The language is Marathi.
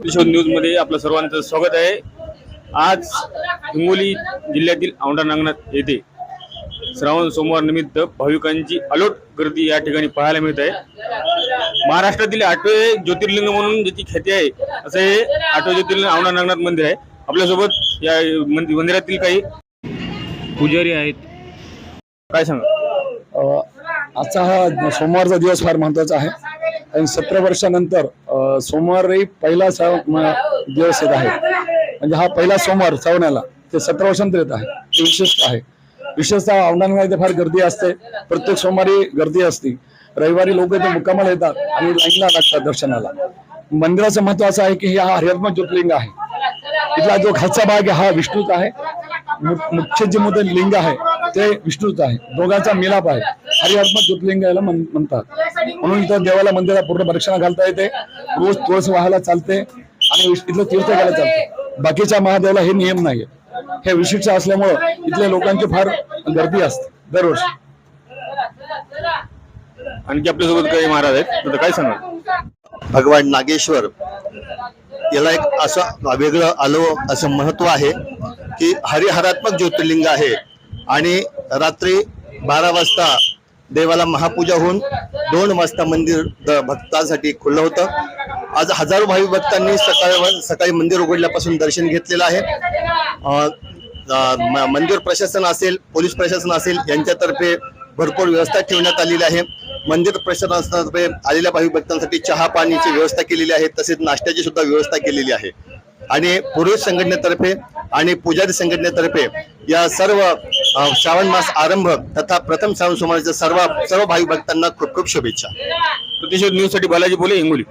प्रतिशोध न्यूजमध्ये आपलं सर्वांचं स्वागत आहे. आज हिंगोली जिल्ह्यातील औंढा नागनाथ येथे श्रावण सोमवार निमित्त भाविकांची अलोट गर्दी या ठिकाणी पाहायला मिळत आहे. महाराष्ट्रातील आठवे ज्योतिर्लिंग म्हणून ज्याची ख्याती आहे असं हे आठवे ज्योतिर्लिंग औंढा नागनाथ मंदिर आहे. आपल्यासोबत या मंदिरातील काही पुजारी आहेत. काय सांगा? आजचा हा सोमवारचा दिवस फार महत्त्वाचा आहे. आणि सतरा वर्षानंतर सोमवारी पहिला दिवस येत आहे. म्हणजे हा पहिला सोमवार श्रावणाला ते सतरा वर्षानंतर येत आहे. ते विशेष आहे. विशेषतः औंढानाला इथे फार गर्दी असते. प्रत्येक सोमवारी गर्दी असते. रविवारी लोक इथे मुक्कामाला येतात आणि लाईनला लागतात दर्शनाला. मंदिराचं महत्त्व असं आहे की हा हरियात्मा ज्योतिर्लिंग आहे. इथला जो खालचा भाग आहे हा विष्णूचा आहे. मुख्य जे मोठे लिंग आहे ते विष्णूच आहे. दोघांचा मिलाप आहे. हरियात्मा ज्योतिर्लिंग याला म्हण- म्हणतात. म्हणून इथं देवाला मंदिरात पूर्ण प्रदक्षिणा घालता येते. रोज तुळस व्हायला चालते आणि इथलं तीर्थ घ्यायला चालते. बाकीच्या महादेवाला हे नियम नाही हे विशिष्ट असल्यामुळं इथल्या लोकांची फार गर्दी असते दरवर्षी आणखी आपल्यासोबत काही महाराज आहेत. तर काय सांगा भगवान नागेश्वर याला एक असं वेगळं आलं असं महत्त्व आहे की हरिहरात्मक ज्योतिर्लिंग आहे आणि रात्री बारा वाजता देवाला महापूजा होऊन दोन वाजता मंदिर द- भक्तांसाठी खुलं होतं. आज हजारो भावी भक्तांनी सकाळी सकाळी मंदिर उघडल्यापासून दर्शन घेतलेलं आहे. म- मंदिर प्रशासन असेल पोलीस प्रशासन असेल यांच्यातर्फे भरपूर व्यवस्था ठेवण्यात आलेली आहे. मंदिर प्रशासनातर्फे आलेल्या भावी भक्तांसाठी चहा पाण्याची व्यवस्था केलेली आहे तसेच नाश्त्याची सुद्धा व्यवस्था केलेली आहे. आणि पुरुष संघटनेतर्फे आणि पुजारी संघटनेतर्फे या सर्व श्रावण मास आरंभ तथा प्रथम श्रावण सोमवारच्या सर्व सर्व भाई भक्तांना खूप खूप शुभेच्छा. प्रतिशोध न्यूजसाठी बालाजी बोले हिंगोली.